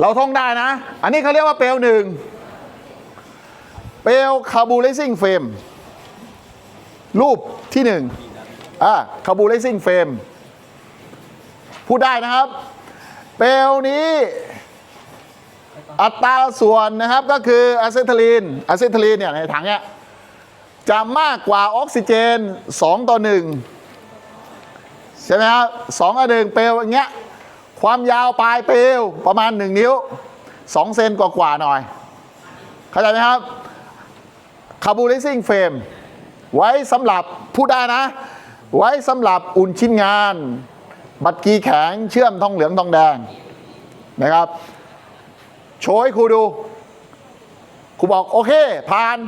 เราท่องได้นะ อันนี้เขาเรียกว่าเปลวหนึ่งเปลวคาบูเลซิ่งเฟรมรูปที่หนึ่งอ่าคาบูเลซิ่งเฟรมพูดได้นะครับ เปลวนี้อัตราส่วนนะครับก็คืออะเซทาลีนอะเซทาลีนเนี่ยในถังเนี่ยจะมากกว่าออกซิเจน 2 ต่อ 1 ใช่ไหมครับสองต่อหนึ่งเปลวอย่างเงี้ย ความยาวปลายเปลวประมาณ 1 นิ้ว 2 เซนกว่าๆหน่อย เข้าใจไหมครับคาบูลิซิ่งเฟรมไว้สำหรับพูดได้นะ ไว้สำหรับอุ่นชิ้นงาน บัตรกีแข็งเชื่อมทองเหลืองทองแดงนะครับ โชว์ให้ครูดูครูบอกโอเคผ่าน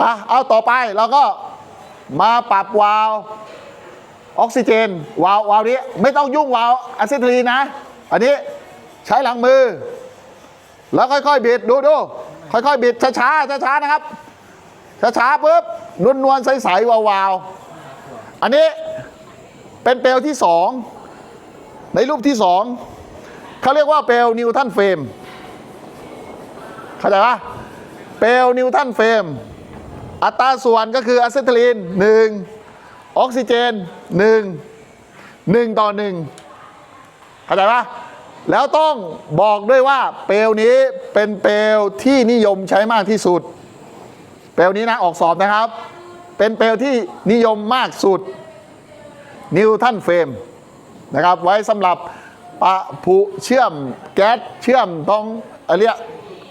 นะเอาต่อไปเราก็มาปรับวาล์ว ออกซิเจนวาล์ววาล์วนี้ไม่ต้องยุ่งวาล์วอะซิทลีนนะ อันนี้ใช้หลังมือ แล้วค่อยๆบิดดูดูค่อยๆบิดช้าๆช้าๆนะครับช้าๆปุ๊บนวลๆใสๆวาวๆอันนี้เป็นเปลวที่สองในรูปที่สองเขาเรียกว่าเปลวนิวตันเฟรมเข้าใจปะเปลวนิวตันเฟรมอัตราส่วนก็คืออะเซทาลีนหนึ่ง ออกซิเจนหนึ่งหนึ่งต่อหนึ่งเข้าใจปะแล้วต้องบอกด้วยว่าเปลวนี้เป็นเปลวที่นิยมใช้มากที่สุด เปลวนี้นะออกสอบนะครับ เป็นเปลวที่นิยมมากสุดนิวตันเฟรมนะครับ ไว้สำหรับปะผุเชื่อมแก๊สเชื่อมต้องอะไรเรียก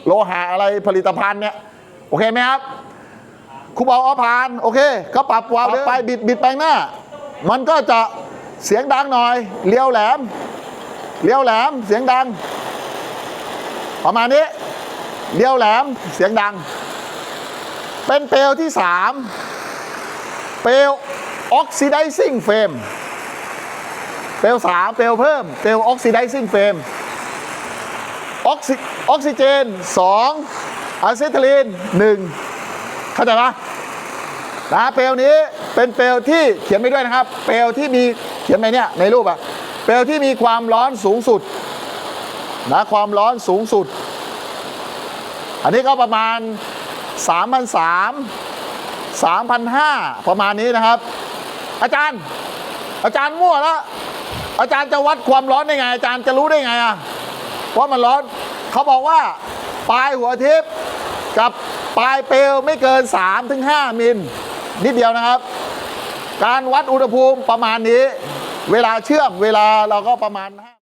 โลหะอะไรผลิตภัณฑ์เนี่ย โอเคไหมครับ ครูบอกเอาผ่านโอเคก็ปรับวาล์วไปบิดบิดไปข้างหน้า มันก็จะเสียงดังหน่อยเลี้ยวแหลมเลี้ยวแหลมเสียงดัง ประมาณนี้เลี้ยวแหลมเสียงดัง เป็นเปลวที่สามเปลวออกซิไดซิ่งเฟรมเปลวสามเปลวเพิ่มเปลวออกซิไดซิ่งเฟรมออกซิออกซิเจนสองอะเซทาลีนหนึ่ง เข้าใจปะนะเปลวนี้เป็นเปลวที่เขียนไปด้วยนะครับ เปลวที่มีเขียนไปเนี่ยในรูปอะเปลวที่มีความร้อนสูงสุดนะความร้อนสูงสุด อันนี้ก็ประมาณ 3,300 3,500 ประมาณนี้นะครับ อาจารย์ อาจารย์มั่วแล้วอาจารย์จะวัดความร้อนได้ไง อาจารย์จะรู้ได้ไงอะว่ามันร้อน เขาบอกว่า ปลายหัวทิพย์ กับปลายเปลวไม่เกิน 3-5 มิลนิดเดียวนะครับ การวัดอุณหภูมิประมาณนี้ เวลาเชื่อมเวลาเราก็ประมาณ